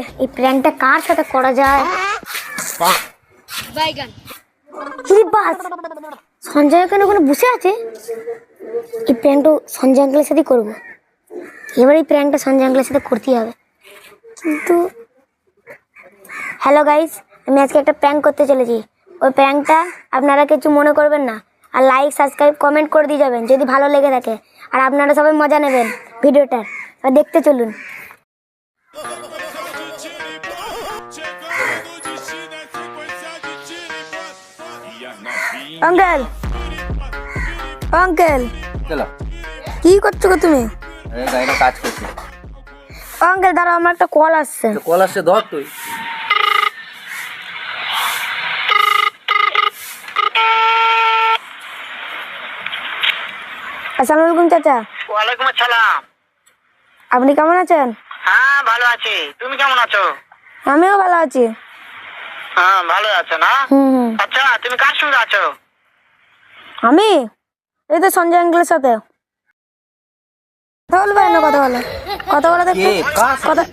এই প্র্যাঙ্কটা কার সাথে করা যায়? বাইগান। কি বাস? সঞ্জয় ওখানে ওখানে বসে আছে? এই প্র্যাঙ্কটা সঞ্জয় আঙ্কেলের সাথেই করব। এবার এই প্র্যাঙ্কটা সঞ্জয় আঙ্কেলের সাথে করতেই হবে। কিন্তু হ্যালো গাইস আমি আজকে একটা প্র্যাঙ্ক করতে চলেছি। ওই প্র্যাঙ্কটা আপনারা কিছু মনে করবেন না। আর লাইক সাবস্ক্রাইব কমেন্ট করে দিয়ে যাবেন যদি ভালো লেগে থাকে। আর আপনারা সবাই মজা নেবেন ভিডিওটার দেখতে চলুন। আঙ্কেল আঙ্কেল চলো। কি করছ গো তুমি? গাড়িটা কাজ করছি। আঙ্কেল দাঁড়াও আমার একটা কল আসছে। কল আসছে ধর তুই। আসসালামু আলাইকুম চাচা। ওয়ালাইকুম আসসালাম। আপনি কেমন আছেন? ভালো আছি। তুমি কেমন আছো? আমিও ভালো আছি। হ্যাঁ ভালো আছো না? আচ্ছা তুমি কার সঙ্গে আছো? আমি? এই তো সঞ্জয় আঙ্কেলের সাথে। কথা বলবে না কথা বলো? কথা বলো দেখো কে? কার কথা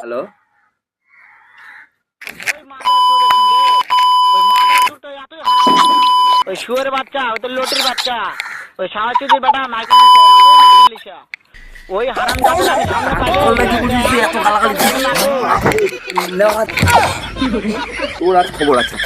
হ্যালো? ওই শুয়োর বাচ্চা ওই তো লটির বাচ্চা ওই সাহায্যের বেটা মাইকেল দিছে এতই মাইকেল দিছে। ওই হারাম এত গালাগালি? তোর আজ খবর আছে